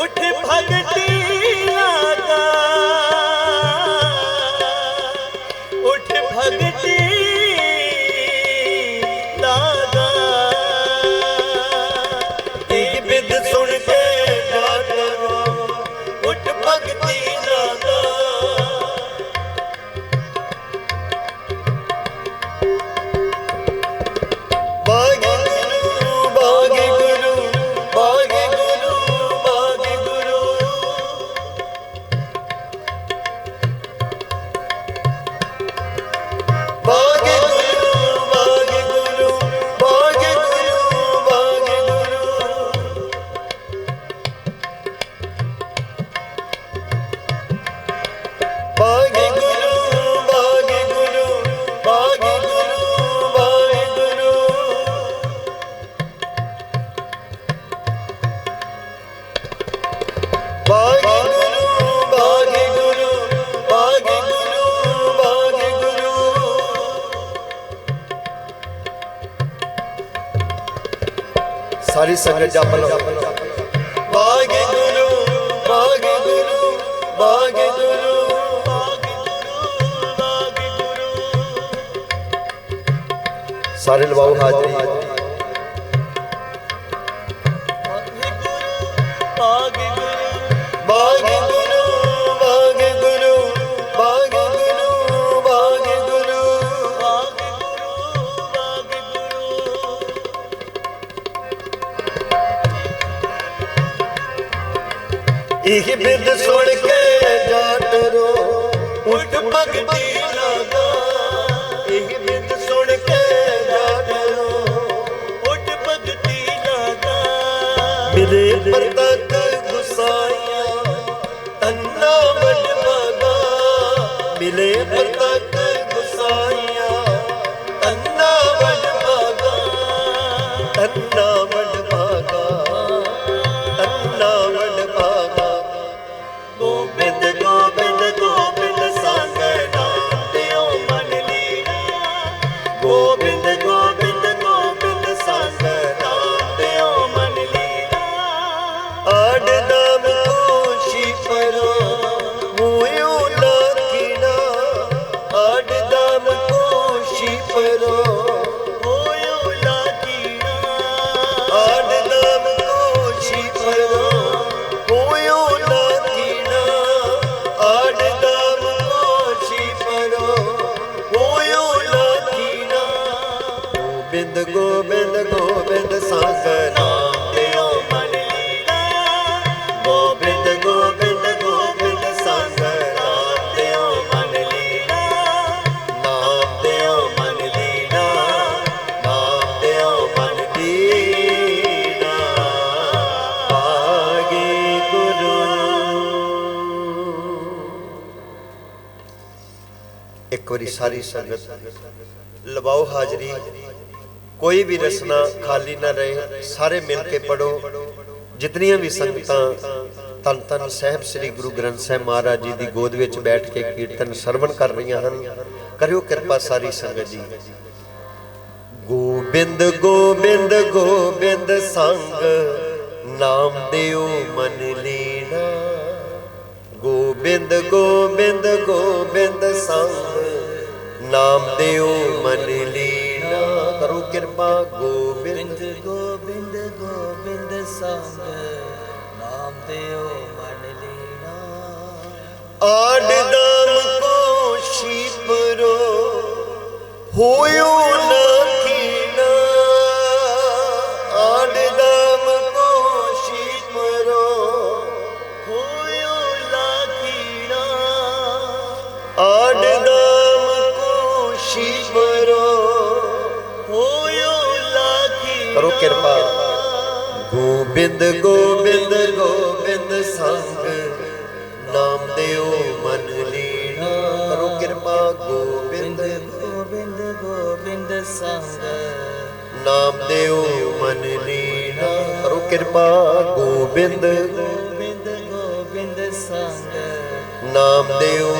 ਉਠ ਭਗਤੀ ਸਾਰੀ ਸੰਗਤ ਜਪ ਲਓ। ਵਾਹਿਗੁਰੂ ਵਾਹਿਗੁਰੂ ਵਾਹਿਗੁਰੂ ਗੁਰੂ ਬਾਗੇ ਗੁਰੂ ਇਹ ਬਿੰਦ ਸੁਣ ਕੇ ਜਾਟ ਰੋ ਉਠ ਭਗਤੀ ਦੇ ਪਰਤਕ ਗੁਸਾਇਆ ਤੰਨਾ ਵਡਵਾਗਾ ਮਿਲੇ ਪਰਤਕ ਗੁਸਾਇਆ ਤੰਨਾ ਵਡਵਾਗਾ ਤੰਨਾ ਵਡਵਾਗਾ ਤੰਨਾ ਵਡਵਾਗਾ ਗੋਬਿੰਦ ਗੋਬਿੰਦ ਗੋਬਿੰਦ ਸੰਗ ਨਾਮ ਤੇ ਮਨ ਗੋਬਿੰਦ ਗੋਬਿੰਦ ਗੋਬਿੰਦ ਸੰਗ ਨਾਮ ਦਿਓ। ਮਨ ਲੀਲਾ ਗੋਬਿੰਦ ਗੋਬਿੰਦ ਗੋਬਿੰਦ ਸੰਗ ਨਾਮ ਦਿਓ। ਮਨ ਲੀਲਾ ਨਾਮ ਦਿਓ ਮਨ ਲੀਲਾ, ਨਾਮ ਦਿਓ ਮਨ ਲੀਲਾ ਆਗੇ ਗੁਰੂ। ਇੱਕ ਵਾਰੀ ਸਾਰੀ ਸੰਗਤ ਲਵਾਓ ਹਾਜ਼ਰੀ। ਕੋਈ ਵੀ ਰਸਨਾ ਖਾਲੀ ਨਾ ਰਹੇ, ਸਾਰੇ ਮਿਲ ਕੇ ਪੜੋ। ਜਿਤਨੀਆਂ ਵੀ ਸੰਗਤਾਂ ਤਨ ਤਨ ਸਾਹਿਬ ਸ੍ਰੀ ਗੁਰੂ ਗ੍ਰੰਥ ਸਾਹਿਬ ਮਹਾਰਾਜ ਜੀ ਦੀ ਗੋਦ ਵਿੱਚ ਬੈਠ ਕੇ ਕੀਰਤਨ ਸਰਵਣ ਕਰ ਰਹੀਆਂ ਹਨ, ਕਰਿਓ ਕਿਰਪਾ ਸਾਰੀ ਸੰਗਤ ਜੀ। ਗੋਬਿੰਦ ਗੋਬਿੰਦ ਗੋਬਿੰਦ ਸੰਗ, ਨਾਮ ਦਿਓ ਮਨ ਲੀਨਾ ਗੋਬਿੰਦ ਗੋਬਿੰਦ ਗੋਬਿੰਦ ਸੰਗ, ਨਾਮ ਦਿਓ ਮਨ ਲੀਨਾ ਕਿਰਪਾ ਗੋਬਿੰਦ ਗੋਬਿੰਦ ਗੋਬਿੰਦ ਗੋਬਿੰਦ ਸੰਗ। ਨਾਮ ਦਿਓ ਮਨ ਲੀਨਾ ਆੜ ਦਾਮ ਕੋ ਸ਼ੀਪਰੋ ਹੋਇਓ ਕਿਰਪਾ। ਗੋਬਿੰਦ ਗੋਬਿੰਦ ਗੋਬਿੰਦ ਸੰਗ। ਨਾਮ ਦਿਓ ਮਨ ਲੀਣਾ ਕਰੋ ਕਿਰਪਾ ਗੋਬਿੰਦ। ਗੋਬਿੰਦ ਗੋਬਿੰਦ ਸੰਗ। ਨਾਮ ਦਿਓ ਮਨ ਲੀਣਾ ਕਰੋ ਕਿਰਪਾ ਗੋਬਿੰਦ। ਗੋਬਿੰਦ ਗੋਬਿੰਦ ਸੰਗ। ਨਾਮ ਦਿਓ